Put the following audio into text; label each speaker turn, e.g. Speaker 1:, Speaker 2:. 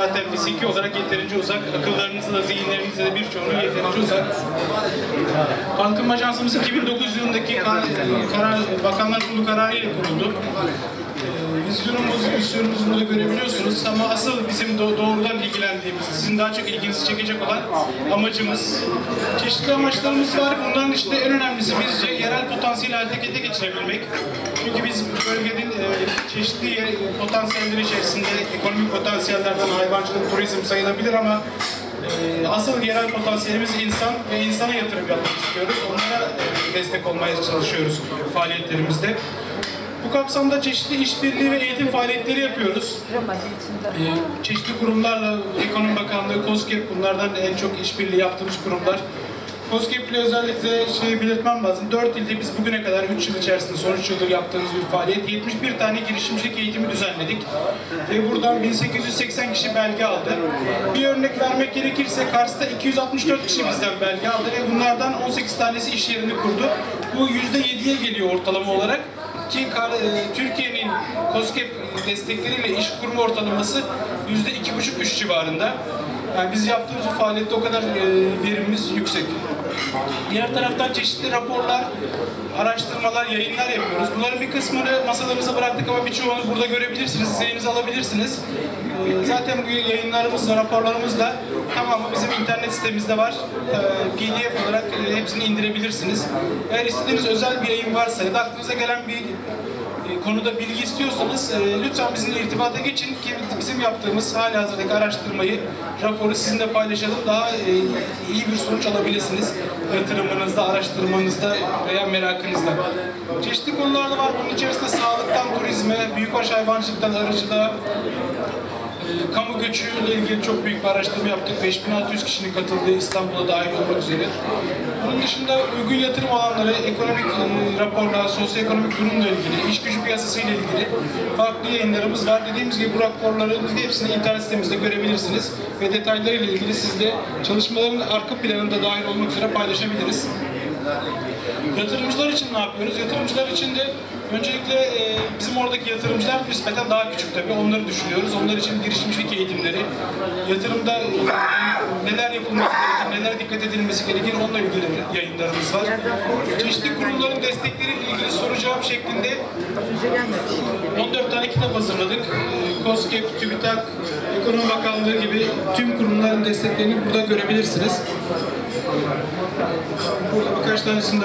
Speaker 1: Zaten fiziki olarak yeterince uzak, akıllarınızla da zihinlerinizle de birçoğunu yeterince uzak. Kalkınma Ajansımız 2009 yılındaki karar, Bakanlar Kurulu kararı ile kuruldu. Vizyonumuz, misyonumuzu burada görebiliyorsunuz ama asıl bizim do- doğrudan ilgilendiğimiz, sizin daha çok ilginizi çekecek olan amacımız, çeşitli amaçlarımız var. Bunların işte en önemlisi bizce yerel potansiyeli harekete geçirebilmek. Çünkü biz bölgenin e, çeşitli potansiyelleri içerisinde ekonomik potansiyellerden hayvancılık, turizm sayılabilir ama e, asıl yerel potansiyelimiz insan ve insana yatırım yapmak istiyoruz. Onlara e, destek olmaya çalışıyoruz faaliyetlerimizde. Bu kapsamda çeşitli işbirliği ve eğitim faaliyetleri yapıyoruz. Ee, çeşitli kurumlarla, Ekonomi Bakanlığı, KOSGEB bunlardan en çok işbirliği yaptığımız kurumlar. KOSGEB ile özellikle şey belirtmem lazım. 4 ilde biz bugüne kadar 3 yıl içerisinde, son 3 yıldır yaptığımız bir faaliyet. 71 tane girişimcilik eğitimi düzenledik. Ve buradan 1880 kişi belge aldı. Bir örnek vermek gerekirse Kars'ta 264 kişi bizden belge aldı ve bunlardan 18 tanesi iş yerini kurdu. Bu %7'ye geliyor ortalama olarak e, Türkiye'nin COSGAP destekleriyle iş kurma ortalaması yüzde iki buçuk üç civarında. Yani biz yaptığımız bu faaliyette o kadar e, verimimiz yüksek. Diğer taraftan çeşitli raporlar, araştırmalar, yayınlar yapıyoruz. Bunların bir kısmını masalarımıza bıraktık ama birçoğunu burada görebilirsiniz, izleyinizi alabilirsiniz. E, Zaten bu yayınlarımızla, raporlarımızla tamamı bizim internet sitemizde var. E, PDF olarak e, hepsini indirebilirsiniz. Eğer istediğiniz özel bir yayın varsa ya da aklınıza gelen bir konuda bilgi istiyorsanız e, lütfen bizimle irtibata geçin ki bizim yaptığımız hali hazırdaki araştırmayı, raporu sizinle paylaşalım. Daha e, iyi bir sonuç alabilirsiniz yatırımınızda, araştırmanızda veya merakınızda. Çeşitli konular da var. Bunun içerisinde sağlıktan turizme, büyükbaş hayvancılıktan arıcılığa, e, kamu göçüyle ilgili çok büyük bir araştırma yaptık. 5600 kişinin katıldığı İstanbul'a dahil olmak üzere. Bunun dışında uygun yatırım alanları, ekonomik e, raporlar, sosyoekonomik durumla ilgili, iş gücü piyasasıyla ilgili farklı yayınlarımız var. Dediğimiz gibi bu raporların hepsini internet sitemizde görebilirsiniz ve detaylarıyla ilgili siz de çalışmaların arka planında dahil olmak üzere paylaşabiliriz. Yatırımcılar için ne yapıyoruz? Yatırımcılar için de öncelikle e, bizim oradaki yatırımcılar nispeten daha küçük tabii. Onları düşünüyoruz. Onlar için girişimcilik eğitimleri, yatırımda e, neler yapılması gerekir, neler dikkat edilmesi gerekir onunla ilgili yayınlarımız var. Çeşitli kurumların destekleriyle ilgili soru cevap şeklinde 14 tane kitap hazırladık. KOSGEB, TÜBİTAK, Ekonomi Bakanlığı gibi tüm kurumların desteklerini burada görebilirsiniz. Burada birkaç tanesini